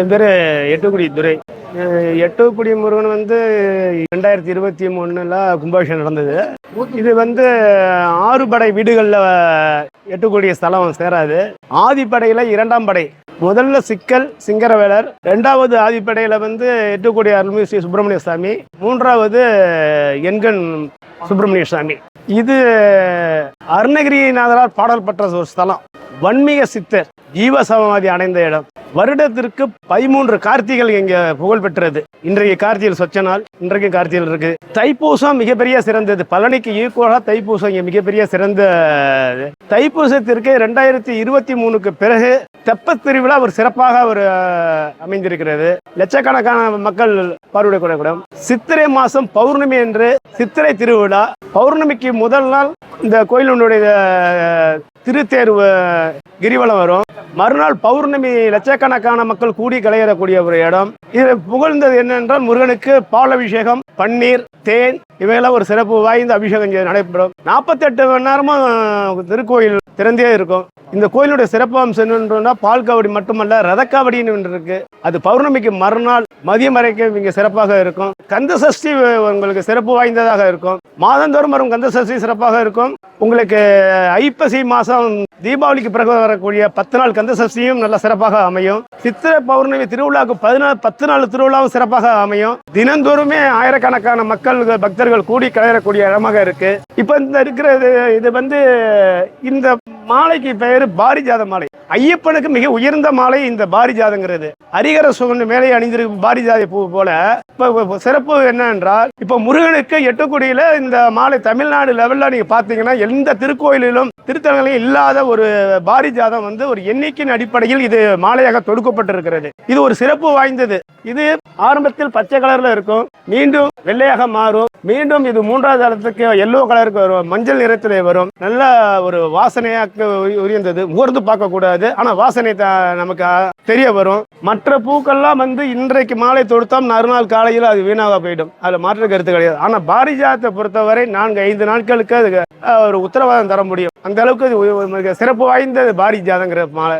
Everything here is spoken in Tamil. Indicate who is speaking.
Speaker 1: என் பேர் எட்டுக்குடி துரை. எட்டுக்குடி முருகன் வந்து ரெண்டாயிரத்தி இருபத்தி மூணுல கும்பாபிஷேகம் நடந்தது. இது வந்து ஆறு படை வீடுகளில் எட்டுக்குடி ஸ்தலம் சேராது. ஆதிப்படையில் இரண்டாம் படை. முதல்ல சிக்கல் சிங்கரவேலர். ரெண்டாவது ஆதிப்படையில் வந்து எட்டுக்குடி அருள்மிகு ஸ்ரீ சுப்பிரமணிய சாமி. மூன்றாவது எண்கண் சுப்பிரமணிய சாமி. இது அருணகிரிநாதரால் பாடல் பெற்ற ஒரு ஸ்தலம். வன்மிக சித்தர். ஜீவசமாதி அடைந்த இடம். வருடத்திற்கு பதிமூன்று கார்த்திகள் இங்க புகழ் பெற்றது இன்றைய கார்த்திகள் சொச்ச நாள் இன்றைக்கு கார்த்திகள் இருக்கு. தைப்பூசம் மிகப்பெரிய சிறந்தது. பழனிக்கு ஈக்குவலா தைப்பூசம் இங்க மிகப்பெரிய சிறந்த தைப்பூசத்திற்கு ரெண்டாயிரத்தி இருபத்தி மூணுக்கு பிறகு தெப்பத் திருவிழா ஒரு சிறப்பாக ஒரு அமைந்திருக்கிறது. லட்சக்கணக்கான மக்கள் பார்வையிடக்கூடிய கூடம் சித்திரை மாதம் பௌர்ணமி என்று சித்திரை திருவிழா. பௌர்ணமிக்கு முதல் நாள் இந்த கோயிலுடைய திருத்தேர்வு கிரிவலம் வரும். மறுநாள் பௌர்ணமி லட்சக்கணக்கான மக்கள் கூடி கலையறக்கூடிய ஒரு இடம். இது புகழ்ந்தது என்னென்றால் முருகனுக்கு பால் அபிஷேகம் பன்னீர் தேன் இவையெல்லாம் ஒரு சிறப்பு வாய்ந்த அபிஷேகம் இங்கே நடைபெறும். நாற்பத்தெட்டு மணி நேரமும் திருக்கோயில் திறந்தே இருக்கும். இந்த கோயிலுடைய சிறப்பு அம்சம் என்னன்றா பால் காவடி மட்டுமல்ல ரத காவடின்னு ஒன்று இருக்கு. அது பௌர்ணமிக்கு மறுநாள் மதியம் வரைக்கும் இங்கே சிறப்பாக இருக்கும். கந்த சஷ்டி உங்களுக்கு சிறப்பு வாய்ந்ததாக இருக்கும். மாதந்தோறும் வரும் கந்த சஷ்டி சிறப்பாக இருக்கும். உங்களுக்கு ஐப்பசி மாதம் தீபாவளிக்கு பிறகு வரக்கூடிய பத்து நாள் கந்த சஷ்டியும் நல்ல சிறப்பாக அமையும். சித்திரை பௌர்ணமி திருவிழாவுக்கு பதினாலு பத்து நாள் திருவிழாவும் சிறப்பாக அமையும். தினந்தோறுமே ஆயிரக்கணக்கான மக்கள் பக்தர்கள் கூடி கலையறக்கூடிய இடமாக இருக்கு. இப்போ இந்த இருக்கிறது இது வந்து இந்த மாலைக்கு பெயர் பாரிஜாத மாலை. ஐயப்பனுக்கு மிக உயர்ந்த மாலை இந்த பாரிஜாதங்கிறது. ஹரிகர சுகன் மேலே அணிந்திருக்கும் பாரிஜாத பூ போல. இப்ப சிறப்பு என்னென்றால் இப்போ முருகனுக்கு எட்டுக்குடியில் இந்த மாலை தமிழ்நாடு லெவல்ல நீங்க பாத்தீங்கன்னா எந்த திருக்கோயிலிலும் திருத்தலங்களில் இல்லாத ஒரு பாரிஜாதம் வந்து ஒரு எண்ணிக்கையின் அடிப்படையில் இது மாலையாக தொடுக்கப்பட்டிருக்கிறது. இது ஒரு சிறப்பு வாய்ந்தது. இது ஆரம்பத்தில் பச்சை கலர்ல இருக்கும். மீண்டும் வெள்ளையாக மாறும். மீண்டும் இது மூன்றாவது தளத்துக்கு எல்லோ கலருக்கு வரும். மஞ்சள் நிறத்திலே வரும். நல்ல ஒரு வாசனையாக்க உரியந்தது முகர்ந்து பார்க்கக்கூடாது. ஆனால் வாசனை த- நமக்கு தெரிய வரும். மற்ற பூக்கள்லாம் வந்து இன்றைக்கு மாலை தொடுத்தால் மறுநாள் காலையில் அது வீணாக போயிடும். அதில் மாற்று கருத்து கிடையாது. ஆனால் பாரிஜாத்தை பொறுத்தவரை நான்கு ஐந்து நாட்களுக்கு அதுக்கு ஒரு உத்தரவாதம் தர முடியும். அந்த அளவுக்கு அது சிறப்பு வாய்ந்தது பாரிஜாதங்கிற மாலை.